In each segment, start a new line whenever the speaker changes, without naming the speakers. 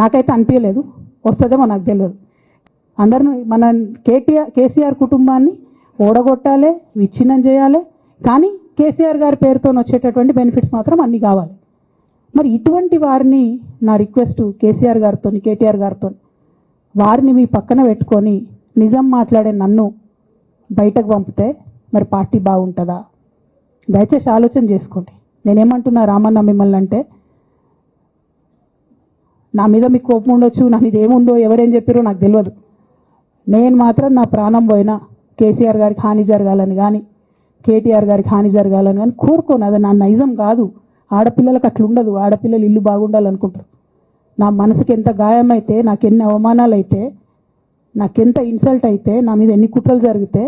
నాకైతే అనిపించలేదు వస్తుందేమో నాకు తెలియదు. అందరిని మన కేటీఆర్ కేసీఆర్ కుటుంబాన్ని ఓడగొట్టాలి విచ్ఛిన్నం చేయాలి. కానీ కేసీఆర్ గారి పేరుతో వచ్చేటటువంటి బెనిఫిట్స్ మాత్రం అన్నీ కావాలి. మరి ఇటువంటి వారిని నా రిక్వెస్ట్ కేసీఆర్ గారితో కేటీఆర్ గారితో వారిని మీ పక్కన పెట్టుకొని నిజం మాట్లాడే నన్ను బయటకు పంపితే మరి పార్టీ బాగుంటుందా? దయచేసి ఆలోచన చేసుకోండి. నేనేమంటున్నా రామన్న మిమ్మల్ని అంటే నా మీద మీకు కోపం ఉండొచ్చు నా మీద ఏముందో ఎవరేం చెప్పారో నాకు తెలియదు. నేను మాత్రం నా ప్రాణం పోయినా కేసీఆర్ గారికి హాని జరగాలని కానీ కేటీఆర్ గారికి హాని జరగాలని కానీ కోరుకోను. అది నా నైజం కాదు. ఆడపిల్లలకు అట్లా ఉండదు. ఆడపిల్లలు ఇల్లు బాగుండాలనుకుంటారు. నా మనసుకి ఎంత అయితే నాకు ఎన్ని అవమానాలు అయితే నాకెంత ఇన్సల్ట్ అయితే నా మీద ఎన్ని కుట్రలు జరిగితే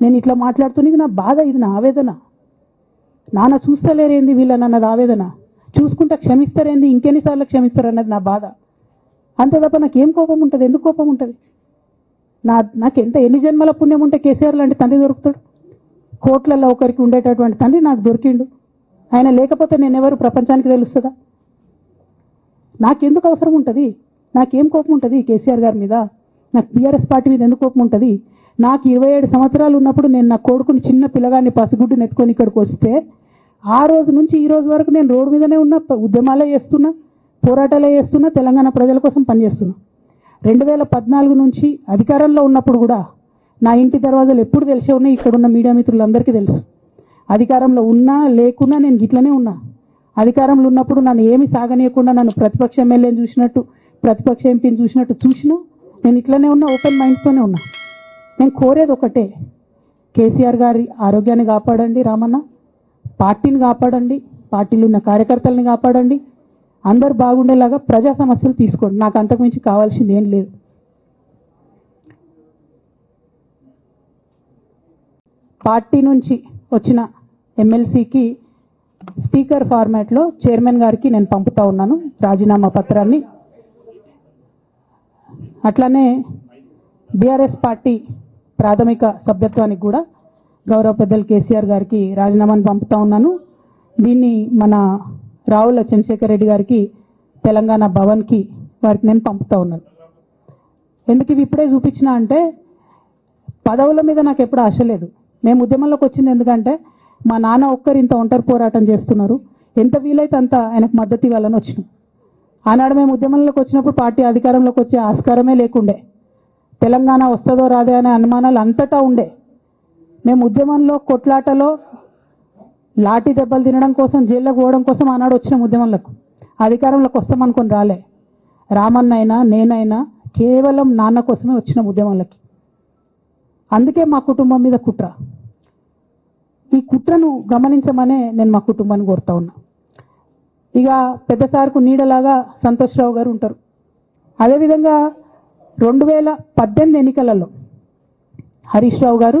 నేను ఇట్లా మాట్లాడుతున్నది నా బాధ ఇది నా ఆవేదన. నాన్న చూస్తలేరేంది వీళ్ళని అన్నది ఆవేదన? చూసుకుంటా క్షమిస్తారేంది? ఇంకెన్నిసార్లు క్షమిస్తారు అన్నది నా బాధ. అంతే తప్ప నాకేం కోపం ఉంటుంది? ఎందుకు కోపం ఉంటుంది? నా నాకు ఎంత ఎన్ని జన్మల పుణ్యం ఉంటే కేసీఆర్ లాంటి తండ్రి దొరుకుతాడు? కోట్లలో ఒకరికి ఉండేటటువంటి తండ్రి నాకు దొరికిండు. ఆయన లేకపోతే నేను ఎవరు ప్రపంచానికి తెలుస్తుందా? నాకెందుకు అవసరం ఉంటుంది? నాకేం కోపం ఉంటుంది కేసీఆర్ గారి మీద? నాకు టీఆర్ఎస్ పార్టీ మీద ఎందుకు కోపం ఉంటుంది? నాకు ఇరవై ఏడు సంవత్సరాలు ఉన్నప్పుడు నేను నా కొడుకుని చిన్న పిల్లగాన్ని పసిగుడ్డుని ఎత్తుకొని ఇక్కడికి వస్తే ఆ రోజు నుంచి ఈ రోజు వరకు నేను రోడ్డు మీదనే ఉన్నా ఉద్యమాలే చేస్తున్నా పోరాటాలే చేస్తున్నా తెలంగాణ ప్రజల కోసం పనిచేస్తున్నా రెండు వేల పద్నాలుగు నుంచి అధికారంలో ఉన్నప్పుడు కూడా నా ఇంటి దర్వాజాలు ఎప్పుడు తెలిసే ఉన్నాయి ఇక్కడున్న మీడియా మిత్రులందరికీ తెలుసు. అధికారంలో ఉన్నా లేకున్నా నేను గిట్లనే ఉన్నా. అధికారంలో ఉన్నప్పుడు నన్ను ఏమి సాగనీయకుండా నన్ను ప్రతిపక్ష ఎమ్మెల్యేని చూసినట్టు ప్రతిపక్ష ఎంపీని చూసినట్టు చూసినా నేను ఇట్లనే ఉన్నా ఓపెన్ మైండ్తోనే ఉన్నా. నేను కోరేది ఒకటే కేసీఆర్ గారి ఆరోగ్యాన్ని కాపాడండి రామన్న. పార్టీని కాపాడండి పార్టీలో ఉన్న కార్యకర్తల్ని కాపాడండి. అందరు బాగుండేలాగా ప్రజా సమస్యలు తీసుకోండి. నాకు అంతకుమించి కావాల్సింది ఏం లేదు. పార్టీ నుంచి వచ్చిన ఎమ్మెల్సీకి స్పీకర్ ఫార్మాట్లో చైర్మన్ గారికి నేను పంపుతా ఉన్నాను రాజీనామా పత్రాన్ని. అట్లానే బీఆర్ఎస్ పార్టీ ప్రాథమిక సభ్యత్వానికి కూడా గౌరవ పెద్దలు కేసీఆర్ గారికి రాజీనామాను పంపుతా ఉన్నాను. దీన్ని మన రావుల చంద్రశేఖర్ రెడ్డి గారికి తెలంగాణ భవన్కి వారికి నేను పంపుతా ఉన్నాను. ఎందుకు ఇవి ఇప్పుడే చూపించిన అంటే పదవుల మీద నాకు ఎప్పుడు ఆశ లేదు. మేము ఉద్యమంలోకి వచ్చింది ఎందుకంటే మా నాన్న ఒక్కరు ఇంత ఒంటరి పోరాటం చేస్తున్నారు. ఎంత వీలైతే అంత ఆయనకు మద్దతు ఇవ్వాలని వచ్చినాం. ఆనాడు మేము ఉద్యమంలోకి వచ్చినప్పుడు పార్టీ అధికారంలోకి వచ్చే ఆస్కారమే లేకుండే. తెలంగాణ వస్తుందో రాదే అనే అనుమానాలు అంతటా ఉండే. మేము ఉద్యమంలో కొట్లాటలో లాఠీ దెబ్బలు తినడం కోసం జైల్లోకి పోవడం కోసం ఆనాడు వచ్చిన ఉద్యమంలకు. అధికారంలోకి వస్తామనుకుని రాలే. రామన్నైనా నేనైనా కేవలం నాన్న కోసమే వచ్చిన ఉద్యమంలకి. అందుకే మా కుటుంబం మీద కుట్ర. ఈ కుట్రను గమనించమనే నేను మా కుటుంబాన్ని కోరుతా ఉన్నా. ఇక పెద్ద సార్కు నీడలాగా సంతోష్రావు గారు ఉంటారు. అదేవిధంగా రెండు వేల పద్దెనిమిది ఎన్నికలలో హరీష్ రావు గారు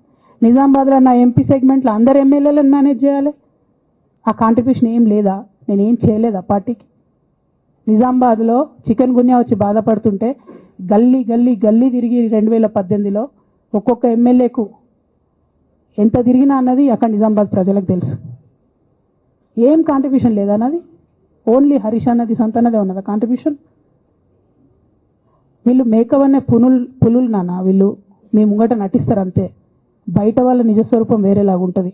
నిజామాబాద్లో నా ఎంపీ సెగ్మెంట్లో అందరు ఎమ్మెల్యేలను మేనేజ్ చేయాలి. ఆ కాంట్రిబ్యూషన్ ఏం లేదా? నేనేం చేయలేదా పార్టీకి. నిజామాబాద్లో చికెన్ గున్యా వచ్చి బాధపడుతుంటే గల్లీ గల్లీ గల్లీ తిరిగి రెండు వేల పద్దెనిమిదిలో ఒక్కొక్క ఎమ్మెల్యేకు ఎంత తిరిగినా అన్నది అక్కడ నిజామాబాద్ ప్రజలకు తెలుసు. ఏం కాంట్రిబ్యూషన్ లేదన్నది ఓన్లీ హరీష్ అన్నది సంతనదే ఉన్నదా కాంట్రిబ్యూషన్ వీళ్ళు మేకవనే పునుల్ పులులు నాన్న వీళ్ళు మీ ముంగట నటిస్తారు అంతే. బయట వాళ్ళ నిజస్వరూపం వేరేలాగా ఉంటుంది.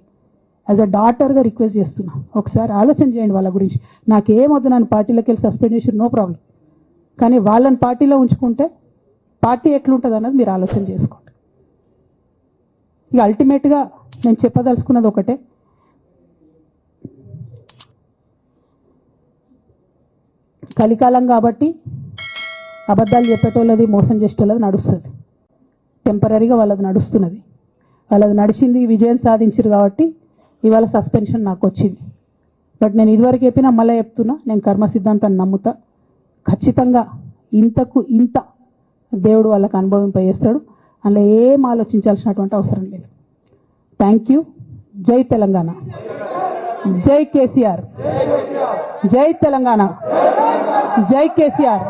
యాజ్ అ డాటర్గా రిక్వెస్ట్ చేస్తున్నా. ఒకసారి ఆలోచన చేయండి వాళ్ళ గురించి. నాకేం వద్దు నన్ను పార్టీలోకి వెళ్ళి సస్పెండ్ చేసి నో ప్రాబ్లం కానీ వాళ్ళని పార్టీలో ఉంచుకుంటే పార్టీ ఎట్లుంటుంది అన్నది మీరు ఆలోచన చేసుకోండి. ఇక అల్టిమేట్గా నేను చెప్పదలుచుకున్నది ఒకటే. కలికాలం కాబట్టి అబద్ధాలు చెప్పేటోళ్ళది మోసం చేసేటోళ్ళది నడుస్తుంది. టెంపరీగా వాళ్ళది నడుస్తున్నది. వాళ్ళది నడిచింది విజయం సాధించారు కాబట్టి ఇవాళ సస్పెన్షన్ నాకు వచ్చింది. బట్ నేను ఇదివరకు చెప్పినా మళ్ళీ చెప్తున్నా నేను కర్మ సిద్ధాంతాన్ని నమ్ముతా. ఖచ్చితంగా ఇంతకు ఇంత దేవుడు వాళ్ళకి అనుభవింపజేస్తాడు. అందులో ఏం ఆలోచించాల్సినటువంటి అవసరం లేదు. థ్యాంక్ యూ జై తెలంగాణ. జై కేసీఆర్. జై తెలంగాణ. జై కేసీఆర్.